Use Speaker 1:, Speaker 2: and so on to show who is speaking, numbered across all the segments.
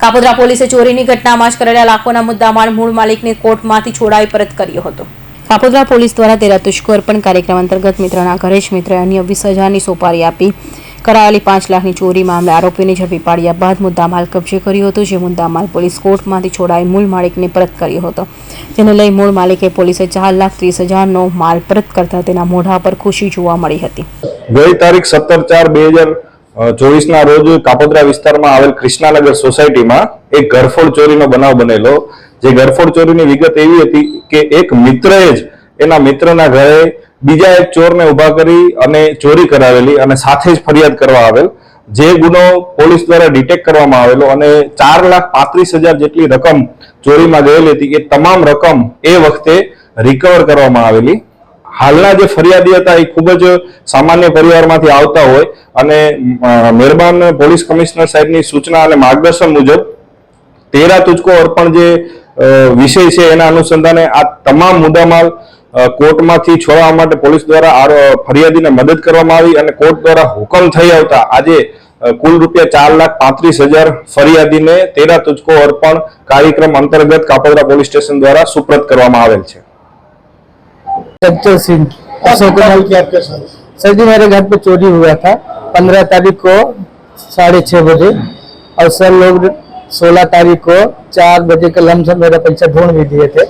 Speaker 1: કાપોદ્રા પોલીસે ચોરીની ઘટનામાં જ કરેલા લાખોના મુદ્દામાલ મૂળ માલિકને કોર્ટમાંથી છોડાવી પરત કર્યો હતો. કાપોદ્રા પોલીસ દ્વારા તેરા તુષ્કો કાર્યક્રમ અંતર્ગત મિત્રના ઘરે જ મિત્રએ અન્ય વીસ હજારની સોપારી આપી, કરાયેલી પાંચ લાખની ચોરી મામલે આરોપીને ઝડપી પાડ્યા બાદ મુદ્દામાલ કબજે કર્યો હતો, જે મુદ્દામાલ પોલીસ કોર્ટમાંથી છોડાઈ મૂળ માલિકને પરત કર્યો હતો. જેને લઈ મૂળ માલિકે પોલીસે ચાર લાખ ત્રીસ હજારનો માલ પરત કરતા તેના મોઢા પર ખુશી જોવા મળી હતી.
Speaker 2: ગઈ તારીખ સત્તર ચાર બે હજાર ચોવીસના રોજ કાપોદ્રા વિસ્તારમાં આવેલ કૃષ્ણાનગર સોસાયટીમાં એક ઘરફોડ ચોરીનો બનાવ બનેલો. જે ઘરફોડ ચોરીની વિગત એવી હતી કે એક મિત્રએ જ એના મિત્રના ઘરે બીજા એક ચોરને ઊભા કરી અને ચોરી કરાવેલી અને સાથે જ ફરિયાદ કરવા આવેલ. જે ગુનો પોલીસ દ્વારા ડિટેક્ટ કરવામાં આવેલો અને ચાર લાખ પાંત્રીસ હજાર જેટલી રકમ ચોરીમાં ગયેલી હતી. એ તમામ રકમ એ વખતે રિકવર કરવામાં આવેલી. હાલના જે ફરિયાદી હતા એ ખૂબ જ સામાન્ય પરિવારમાંથી આવતા હોય અને મહેરબાન પોલીસ કમિશનર સાહેબની સૂચના અને માર્ગદર્શન મુજબ તેરા તુચકો અર્પણ જે વિષય છે એના અનુસંધાને આ તમામ મુદ્દામાલ કોર્ટમાંથી છોડાવવા માટે પોલીસ દ્વારા આ ફરિયાદીને મદદ કરવામાં આવી અને કોર્ટ દ્વારા હુકમ થઈ આવતા આજે કુલ રૂપિયા ચાર લાખ પાંત્રીસ હજાર ફરિયાદીને તેરા તુચકો અર્પણ કાર્યક્રમ અંતર્ગત કાપોદરા પોલીસ સ્ટેશન દ્વારા સુપ્રત કરવામાં આવેલ છે.
Speaker 3: सज्जन सिंह। अशोक सर जी मेरे घर पे चोरी हुआ था। पंद्रह तारीख को साढ़े छः बजे। और सर लोग सोलह तारीख को चार बजे के लमसम मेरा पैसा ढूंढ भी दिए थे।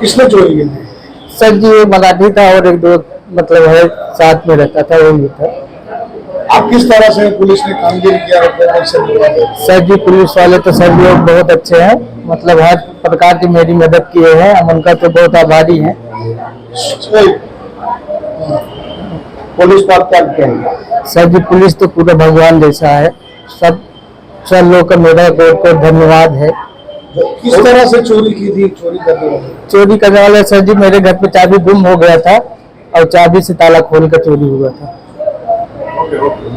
Speaker 4: किसने चोरी
Speaker 3: सर जी वो मराठी था और एक दो मतलब है साथ में रहता था वही था।
Speaker 4: आप किस तरह से पुलिस ने कामगिरी किया
Speaker 3: सर जी पुलिस वाले तो सर लोग बहुत अच्छे हैं। मतलब हर प्रकार की मेरी मदद किए हैं। हम उनका तो बहुत आभारी हैं।
Speaker 4: पुलिस पर क्या कहेंगे
Speaker 3: सर जी पुलिस तो पूरा भगवान जैसा है। सब सर लोग का मेरा बहुत बहुत धन्यवाद है।
Speaker 4: किस तरह से चोरी की थी? चोरी करने वाले
Speaker 3: चोरी करने वाले सर जी मेरे घर पे चाबी गुम हो गया था और चाबी से ताला खोल कर चोरी हुआ था। propio.